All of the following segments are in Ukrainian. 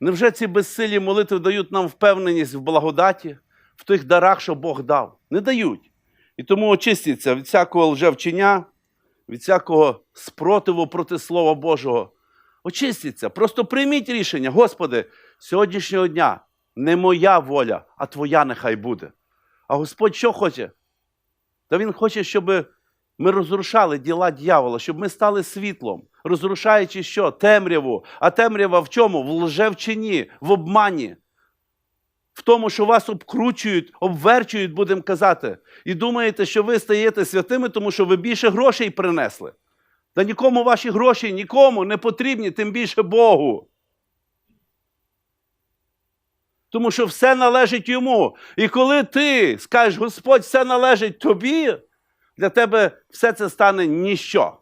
Невже ці безсилі молитви дають нам впевненість в благодаті, в тих дарах, що Бог дав? Не дають. І тому очистіться від всякого лжевчення, від всякого спротиву проти Слова Божого. Очистіться, просто прийміть рішення, Господи, сьогоднішнього дня не моя воля, а Твоя нехай буде. А Господь що хоче? Та Він хоче, щоб ми розрушали діла дьявола, щоб ми стали світлом, розрушаючи що? Темряву. А темрява в чому? В лжевчині, в обмані. В тому, що вас обкручують, обверчують, будемо казати. І думаєте, що ви стаєте святими, тому що ви більше грошей принесли. Та нікому ваші гроші, нікому не потрібні, тим більше Богу. Тому що все належить йому. І коли ти скажеш, Господь, все належить тобі, для тебе все це стане ніщо.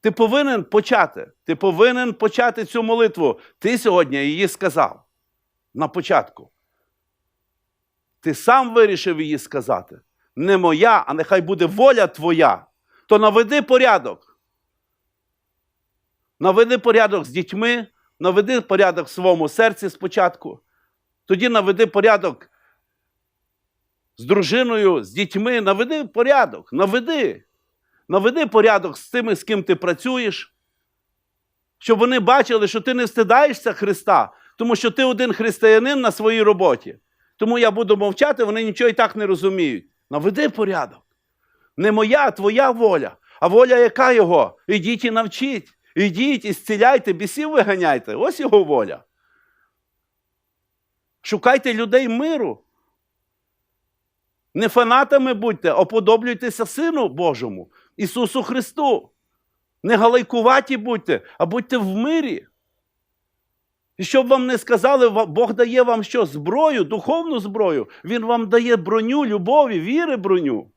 Ти повинен почати. Ти повинен почати цю молитву. Ти сьогодні її сказав на початку. Ти сам вирішив її сказати. Не моя, а нехай буде воля твоя. То наведи порядок. Наведи порядок з дітьми, наведи порядок в своєму серці спочатку. Тоді наведи порядок з дружиною, з дітьми. Наведи порядок, наведи. Наведи порядок з тими, з ким ти працюєш, щоб вони бачили, що ти не встидаєшся Христа, тому що ти один християнин на своїй роботі. Тому я буду мовчати, вони нічого і так не розуміють. Наведи порядок. Не моя, а твоя воля. А воля яка його? Ідіть і навчіть. Ідіть і зціляйте, бісів виганяйте. Ось його воля. Шукайте людей миру. Не фанатами будьте, оподоблюйтеся Сину Божому, Ісусу Христу. Не галайкуваті будьте, а будьте в мирі. І щоб вам не сказали, Бог дає вам що? Зброю, духовну зброю. Він вам дає броню любові, віри броню.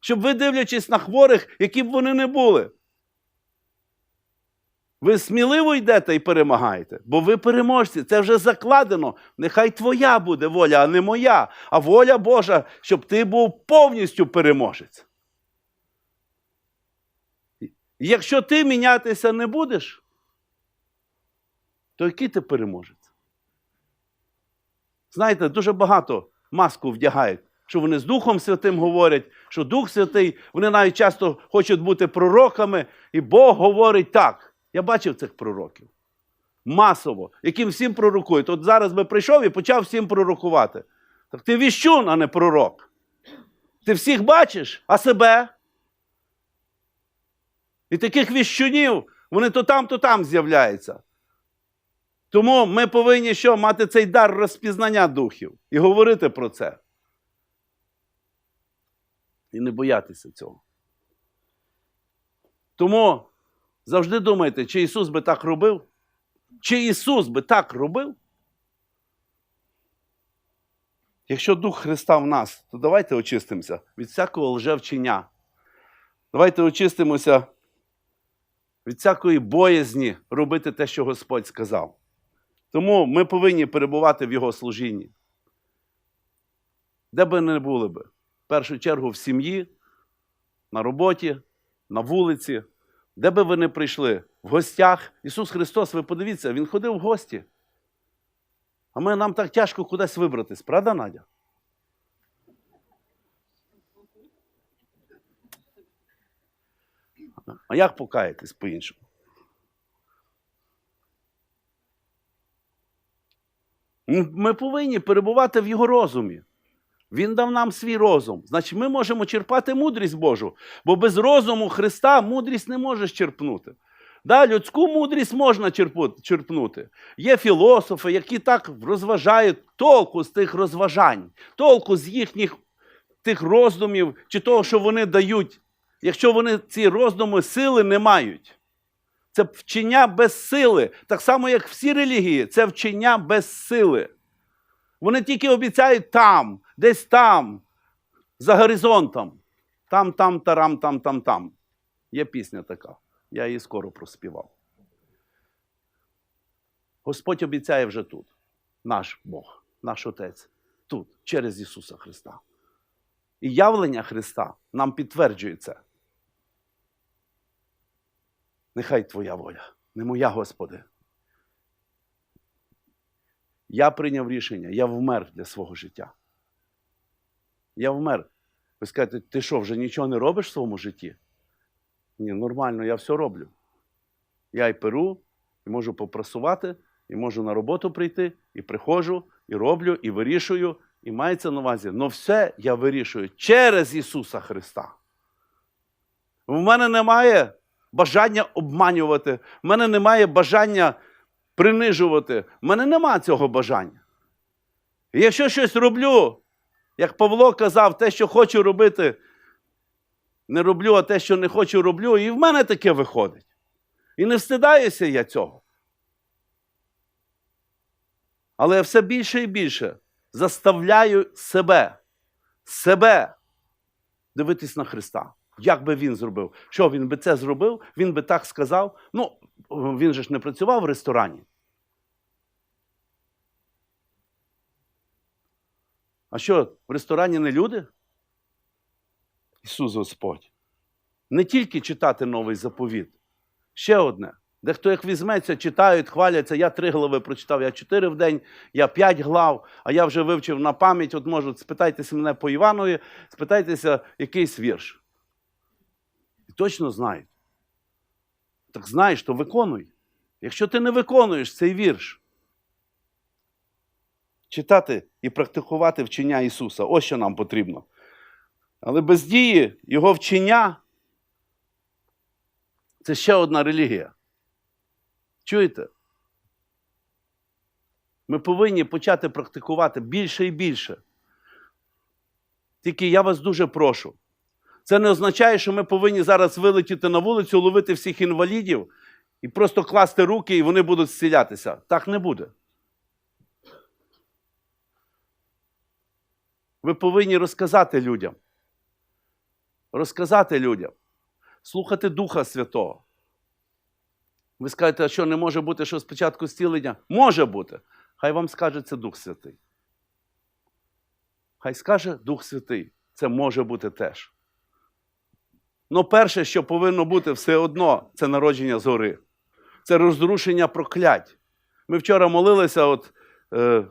Щоб ви, дивлячись на хворих, які б вони не були. Ви сміливо йдете і перемагаєте, бо ви переможці. Це вже закладено. Нехай твоя буде воля, а не моя. А воля Божа, щоб ти був повністю переможець. Якщо ти мінятися не будеш, то який ти переможець? Знаєте, дуже багато маску вдягають, що вони з Духом Святим говорять, що Дух Святий, вони навіть часто хочуть бути пророками, і Бог говорить так. Я бачив цих пророків. Масово, яким всім пророкують. От зараз би прийшов і почав всім пророкувати. Так ти віщун, а не пророк. Ти всіх бачиш, а себе. І таких віщунів, вони то там, то там з'являються. Тому ми повинні що мати цей дар розпізнання духів і говорити про це. І не боятися цього. Тому завжди думайте, чи Ісус би так робив? Чи Ісус би так робив? Якщо Дух Христа в нас, то давайте очистимося від всякого лжевчення. Давайте очистимося від всякої боязні робити те, що Господь сказав. Тому ми повинні перебувати в Його служінні. Де би не були би. В першу чергу в сім'ї, на роботі, на вулиці, де би ви не прийшли, в гостях. Ісус Христос, ви подивіться, Він ходив в гості. А ми, нам так тяжко кудись вибратись, правда, Надя? А як покаятись по-іншому? Ми повинні перебувати в його розумі. Він дав нам свій розум. Значить, ми можемо черпати мудрість Божу, бо без розуму Христа мудрість не можеш черпнути. Да, людську мудрість можна черпнути. Є філософи, які так розважають толку з тих розважань, толку з їхніх тих роздумів, чи того, що вони дають, якщо вони ці роздуми сили не мають. Це вчення без сили. Так само, як всі релігії, це вчення без сили. Вони тільки обіцяють там, десь там, за горизонтом. Там, там, тарам, там, там, там. Є пісня така. Я її скоро проспівав. Господь обіцяє вже тут. Наш Бог, наш Отець. Тут, через Ісуса Христа. І явлення Христа нам підтверджує це. Нехай Твоя воля, не моя, Господи, Я прийняв рішення, я вмер для свого життя. Я вмер. Ви скажете, ти що, вже нічого не робиш в своєму житті? Ні, нормально, я все роблю. Я і перу, і можу попрасувати, і можу на роботу прийти, і приходжу, і роблю, і вирішую, і мається на увазі. Но все я вирішую через Ісуса Христа. В мене немає бажання обманювати, в мене немає бажання принижувати. В мене нема цього бажання. Якщо щось роблю, як Павло казав, те, що хочу робити, не роблю, а те, що не хочу, роблю, і в мене таке виходить. І не встидаюся я цього. Але я все більше і більше заставляю себе, себе дивитись на Христа. Як би він зробив? Що він би це зробив? Він би так сказав. Ну, він же ж не працював в ресторані. А що, в ресторані не люди? Ісус Господь. Не тільки читати новий заповіт. Ще одне. Дехто як візьметься, читають, хваляться. Я три глави прочитав, я чотири в день, я п'ять глав, а я вже вивчив на пам'ять. От можу, спитайтеся мене по Іванові, спитайтеся якийсь вірш. І точно знають. Так знаєш, то виконуй. Якщо ти не виконуєш цей вірш, читати і практикувати вчення Ісуса. Ось що нам потрібно. Але без дії Його вчення це ще одна релігія. Чуєте? Ми повинні почати практикувати більше і більше. Тільки я вас дуже прошу. Це не означає, що ми повинні зараз вилетіти на вулицю, ловити всіх інвалідів і просто класти руки, і вони будуть зцілятися. Так не буде. Ви повинні розказати людям. Розказати людям, слухати Духа Святого. Ви скажете, а що не може бути, що спочатку зцілення? Може бути. Хай вам скаже це Дух Святий. Хай скаже Дух Святий. Це може бути теж. Ну, перше, що повинно бути все одно, це народження згори. Це розрушення проклять. Ми вчора молилися от, е,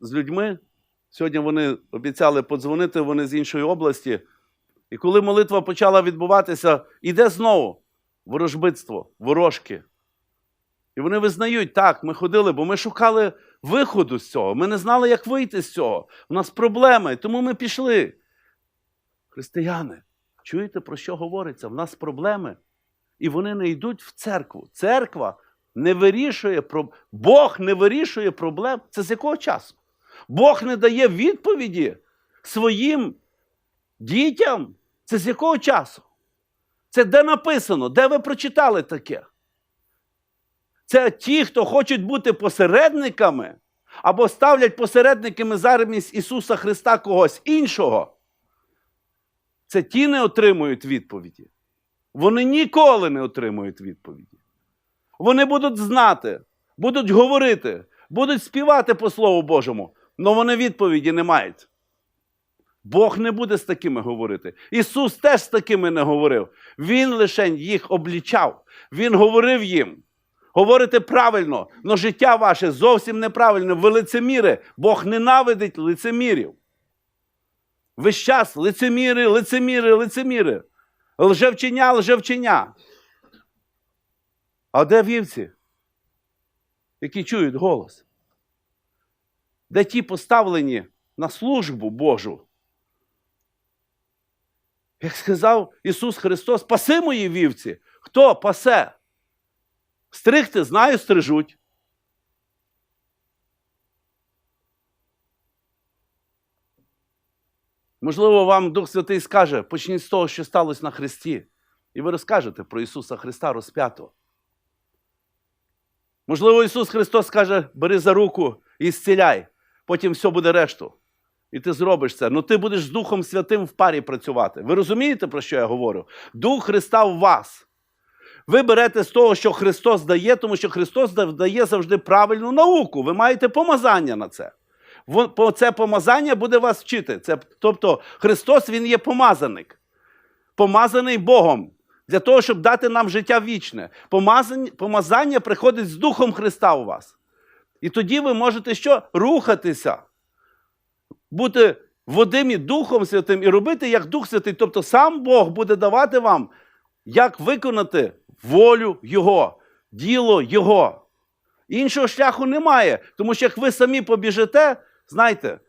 з людьми. Сьогодні вони обіцяли подзвонити, вони з іншої області. І коли молитва почала відбуватися, іде знову ворожбитство, ворожки. І вони визнають, так, ми ходили, бо ми шукали виходу з цього. Ми не знали, як вийти з цього. У нас проблеми, тому ми пішли. Християни, чуєте, про що говориться? В нас проблеми. І вони не йдуть в церкву. Церква не вирішує. Бог не вирішує проблем. Це з якого часу? Бог не дає відповіді своїм дітям. Це з якого часу? Це де написано? Де ви прочитали таке? Це ті, хто хочуть бути посередниками, або ставлять посередниками замість Ісуса Христа когось іншого. Це ті не отримують відповіді. Вони ніколи не отримують відповіді. Вони будуть знати, будуть говорити, будуть співати по Слову Божому, але вони відповіді не мають. Бог не буде з такими говорити. Ісус теж з такими не говорив. Він лише їх облічав. Він говорив їм. Говорите правильно, але життя ваше зовсім неправильне. Ви лицеміри. Бог ненавидить лицемірів. Весь час лицеміри, лицеміри, лицеміри. Лжевчення, лжевчення. А де вівці, які чують голос? Де ті поставлені на службу Божу? Як сказав Ісус Христос, паси мої вівці. Хто пасе? Стригти, знаю, стрижуть. Можливо, вам Дух Святий скаже, почніть з того, що сталося на Христі. І ви розкажете про Ісуса Христа розп'ятого. Можливо, Ісус Христос скаже, бери за руку і зціляй, потім все буде решту. І ти зробиш це. Ну ти будеш з Духом Святим в парі працювати. Ви розумієте, про що я говорю? Дух Христа в вас. Ви берете з того, що Христос дає, тому що Христос дає завжди правильну науку. Ви маєте помазання на це. Це помазання буде вас вчити. Це, тобто Христос Він є помазаник, помазаний Богом для того, щоб дати нам життя вічне. Помазання, помазання приходить з Духом Христа у вас. І тоді ви можете що? Рухатися, бути водимі Духом Святим і робити як Дух Святий. Тобто сам Бог буде давати вам, як виконати волю Його, діло Його. Іншого шляху немає. Тому що як ви самі побіжите, знаєте,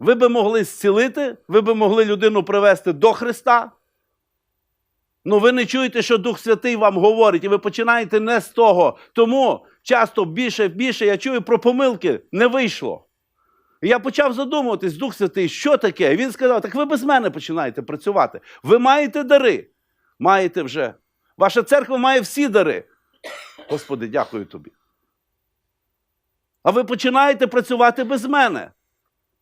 ви би могли зцілити, ви би могли людину привести до Христа. Ну ви не чуєте, що Дух Святий вам говорить, і ви починаєте не з того. Тому часто більше більше я чую про помилки, не вийшло. І я почав задумуватись, Дух Святий, що таке? Він сказав: так ви без мене починаєте працювати. Ви маєте дари. Маєте вже. Ваша церква має всі дари. Господи, дякую тобі. А ви починаєте працювати без мене.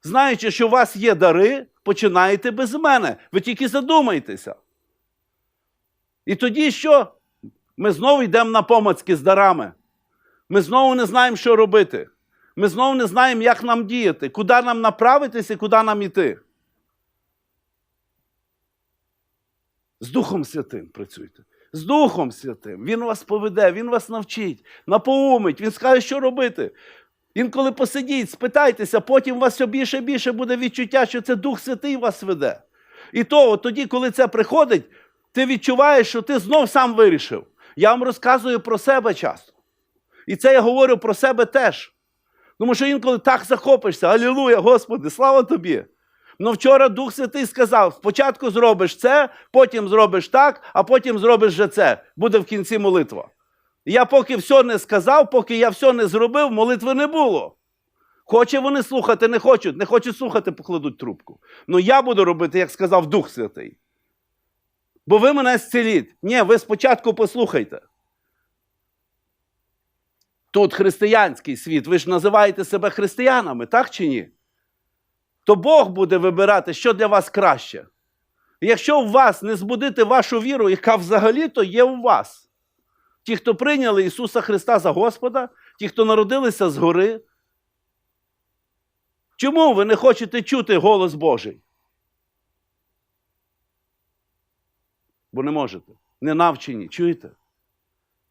Знаючи, що у вас є дари, починаєте без мене. Ви тільки задумайтеся. І тоді що? Ми знову йдемо на помацки з дарами. Ми знову не знаємо, що робити. Ми знову не знаємо, як нам діяти, куди нам направитися і куди нам іти. З Духом Святим працюйте. З Духом Святим. Він вас поведе, Він вас навчить, напоумить, Він скаже, що робити. Інколи посидіть, спитайтеся, потім у вас все більше і більше буде відчуття, що це Дух Святий вас веде. І то, от тоді, коли це приходить, ти відчуваєш, що ти знов сам вирішив. Я вам розказую про себе часто. І це я говорю про себе теж. Тому що інколи так захопишся, Алілуя, Господи, слава тобі. Ну вчора Дух Святий сказав: спочатку зробиш це, потім зробиш так, а потім зробиш же це. Буде в кінці молитва. Я поки все не сказав, поки я все не зробив, молитви не було. Хоче вони слухати, не хочуть, не хочуть слухати, покладуть трубку. Ну я буду робити, як сказав Дух Святий. Бо ви мене зціліть. Ні, ви спочатку послухайте. Тут християнський світ, ви ж називаєте себе християнами, так чи ні? То Бог буде вибирати, що для вас краще. Якщо у вас не збудити вашу віру, яка взагалі-то є у вас. Ті, хто прийняли Ісуса Христа за Господа, ті, хто народилися згори. Чому ви не хочете чути голос Божий? Бо не можете. Не навчені, чуєте?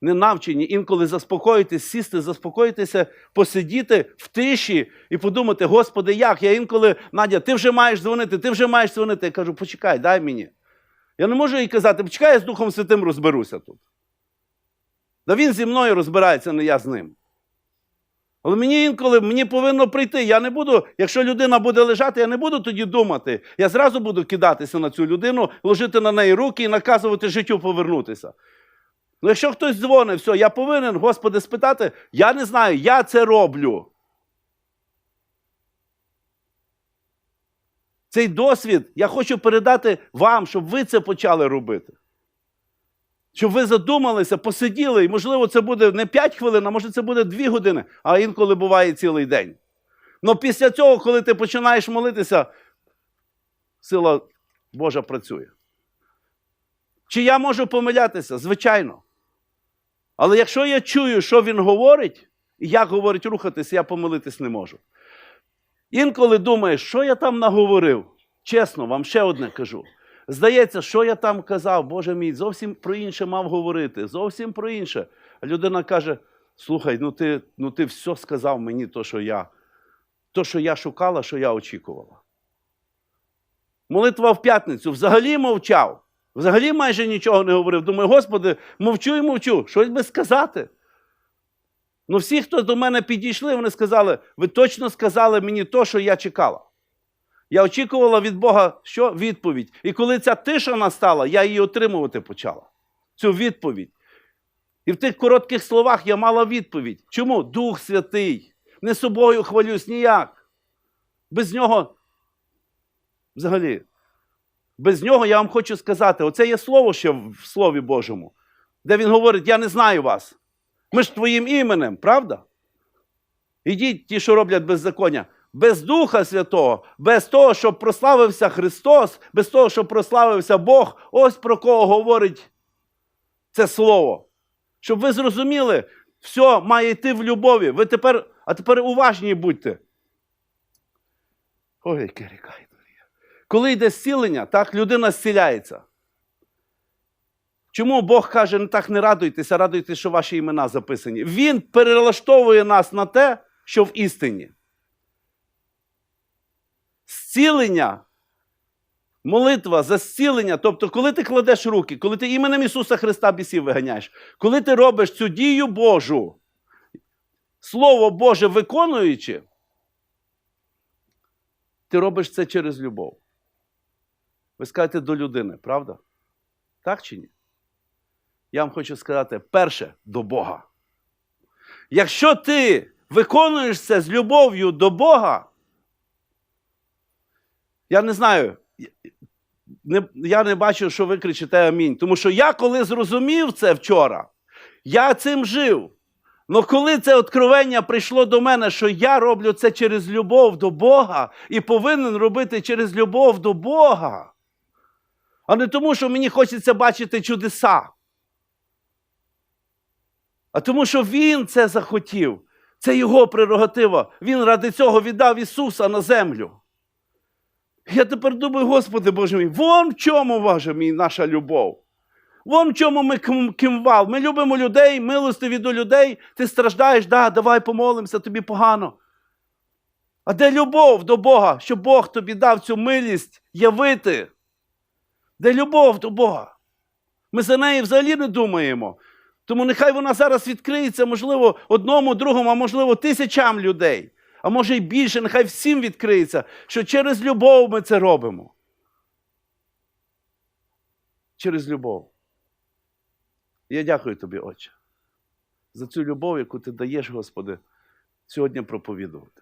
Не навчені інколи заспокоїтись, сісти, заспокоїтися, посидіти в тиші і подумати, Господи, як? Я інколи, Надя, ти вже маєш дзвонити, ти вже маєш дзвонити. Я кажу, почекай, дай мені. Я не можу їй казати, почекай, я з Духом Святим розберуся тут. Да він зі мною розбирається, не я з ним. Але мені інколи мені повинно прийти. Я не буду, якщо людина буде лежати, я не буду тоді думати. Я зразу буду кидатися на цю людину, ложити на неї руки і наказувати життю повернутися. Ну, якщо хтось дзвонить, все, я повинен, Господи, спитати, я не знаю, я це роблю. Цей досвід я хочу передати вам, щоб ви це почали робити. Щоб ви задумалися, посиділи, і, можливо, це буде не 5 хвилин, а може це буде 2 години, а інколи буває цілий день. Ну після цього, коли ти починаєш молитися, сила Божа працює. Чи я можу помилятися? Звичайно. Але якщо я чую, що він говорить, і як говорить рухатися, я помилитись не можу. Інколи думаєш, що я там наговорив. Чесно, вам ще одне кажу. Здається, що я там казав, Боже мій, зовсім про інше мав говорити, зовсім про інше. А людина каже: слухай, ну ти ну ти все сказав мені, то, що я, то, що я шукала, що я очікувала. Молитва в п'ятницю взагалі мовчав. Взагалі майже нічого не говорив. Думаю, Господи, мовчу і мовчу, щось би сказати. Ну, всі, хто до мене підійшли, вони сказали, ви точно сказали мені то, що я чекала. Я очікувала від Бога що? відповідь. І коли ця тиша настала, я її отримувати почала. Цю відповідь. І в тих коротких словах я мала відповідь. Чому? Дух Святий. Не собою хвалюсь ніяк. Без нього, взагалі, без нього я вам хочу сказати: оце є слово ще в Слові Божому, де він говорить: Я не знаю вас. Ми ж твоїм іменем, правда? Ідіть ті, що роблять беззаконня. Без Духа Святого, без того, щоб прославився Христос, без того, щоб прославився Бог, ось про кого говорить це Слово. Щоб ви зрозуміли, все має йти в любові. Ви тепер, а тепер уважні будьте. Ой, яке рікай. Коли йде зцілення, так людина зціляється. Чому Бог каже, не так не радуйтеся, радуйтеся, що ваші імена записані? Він перелаштовує нас на те, що в істині. Зцілення, молитва за зцілення, тобто, коли ти кладеш руки, коли ти іменем Ісуса Христа бісів виганяєш, коли ти робиш цю дію Божу, Слово Боже виконуючи, ти робиш це через любов. Ви скажете до людини, правда? Так чи ні? Я вам хочу сказати, перше до Бога. Якщо ти виконуєш це з любов'ю до Бога, я не знаю, я не бачу, що ви кричите амінь. Тому що я коли зрозумів це вчора, я цим жив. Но коли це откровення прийшло до мене, що я роблю це через любов до Бога і повинен робити через любов до Бога, а не тому, що мені хочеться бачити чудеса. А тому, що Він це захотів. Це його прерогатива. Він ради цього віддав Ісуса на землю. Я тепер думаю, Господи Боже мій, вон в чому важе мій наша любов. Вон в чому ми ким- кимвал. Ми любимо людей, милостиві до людей. Ти страждаєш, да, давай помолимося, тобі погано. А де любов до Бога, що Бог тобі дав цю милість явити? Де любов до Бога? Ми за неї взагалі не думаємо. Тому нехай вона зараз відкриється, можливо, одному, другому, а можливо, тисячам людей. А може й більше, нехай всім відкриється, що через любов ми це робимо. Через любов. Я дякую тобі, Отче, за цю любов, яку ти даєш, Господи, сьогодні проповідувати.